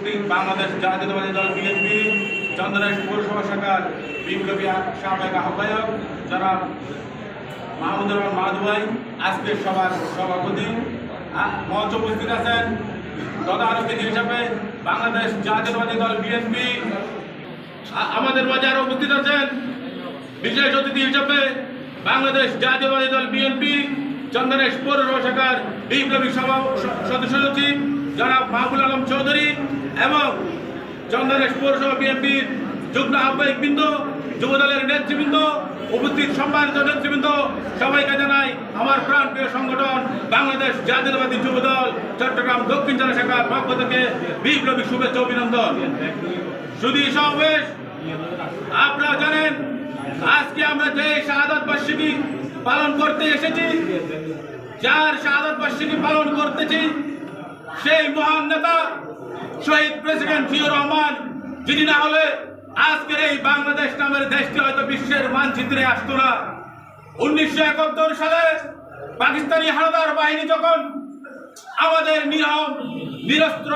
উপস্থিত বাংলাদেশ জাতীয়তাবাদী দল বিএনপি চন্দনেশ পৌরসভা শাখার বিপ্লবী সাবেক আহ্বায়ক যারা মাহমুদুর রহমান মাহাদুয়াই আজকের সভার সভাপতি। মঞ্চ উপস্থিত আছেন অতিথি হিসাবে বাংলাদেশ জাতীয়তাবাদী দল বিএনপি। আমাদের মাঝে আরও উপস্থিত আছেন বিশেষ অতিথি হিসাবে বাংলাদেশ জাতীয়বাদী দল বিএনপি। চন্দনেশ পৌরসভা শাখার বিপ্লবী সভা সদস্য সচিব জনাব মাহবুল আলম চৌধুরী এবং চন্দনেশ পৌরসভা বিএনপির যুগ্ম আহ্বায়ক বৃন্দ, যুবদলের নেতৃবৃন্দ, উপস্থিত সম্মানিত নেতৃবৃন্দ, সবাইকে জানাই আমার প্রাণপ্রিয় সংগঠন বাংলাদেশ জাতীয়তাবাদী যুবদল, চট্টগ্রাম দক্ষিণ জেলা শাখার পক্ষ থেকে বিপ্লবী শুভেচ্ছা অভিনন্দন। শুধু সমাবেশ, আপনারা জানেন, আজকে আমরা যে পালন করতে এসেছি। যার শাহাদাত বার্ষিকী পালন করতেছি, সেই মহান নেতা শহীদ প্রেসিডেন্ট জিয়র রহমান, যিনি না হলে আজকের এই বাংলাদেশ নামের দেশটি হয়তো বিশ্বের মানচিত্রে আসতো না। উনিশশো একাত্তর সালে পাকিস্তানি হানাদার বাহিনী যখন আমাদের নিরম নিরস্ত্র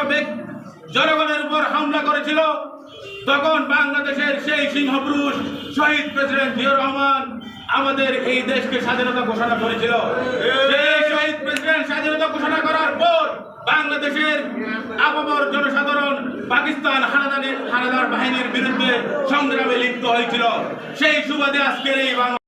জনগণের উপর হামলা করেছিল, তখন বাংলাদেশের সেই সিংহপুরুষ শহীদ প্রেসিডেন্ট জিয়র রহমান আমাদের এই দেশকে স্বাধীনতা ঘোষণা করেছিল। স্বাধীনতা ঘোষণা করার পর বাংলাদেশের আবহাওয়ার জনসাধারণ পাকিস্তান হানাদানের হানাদার বাহিনীর বিরুদ্ধে সংগ্রামে লিপ্ত হয়েছিল। সেই সুবাদে আজকের এই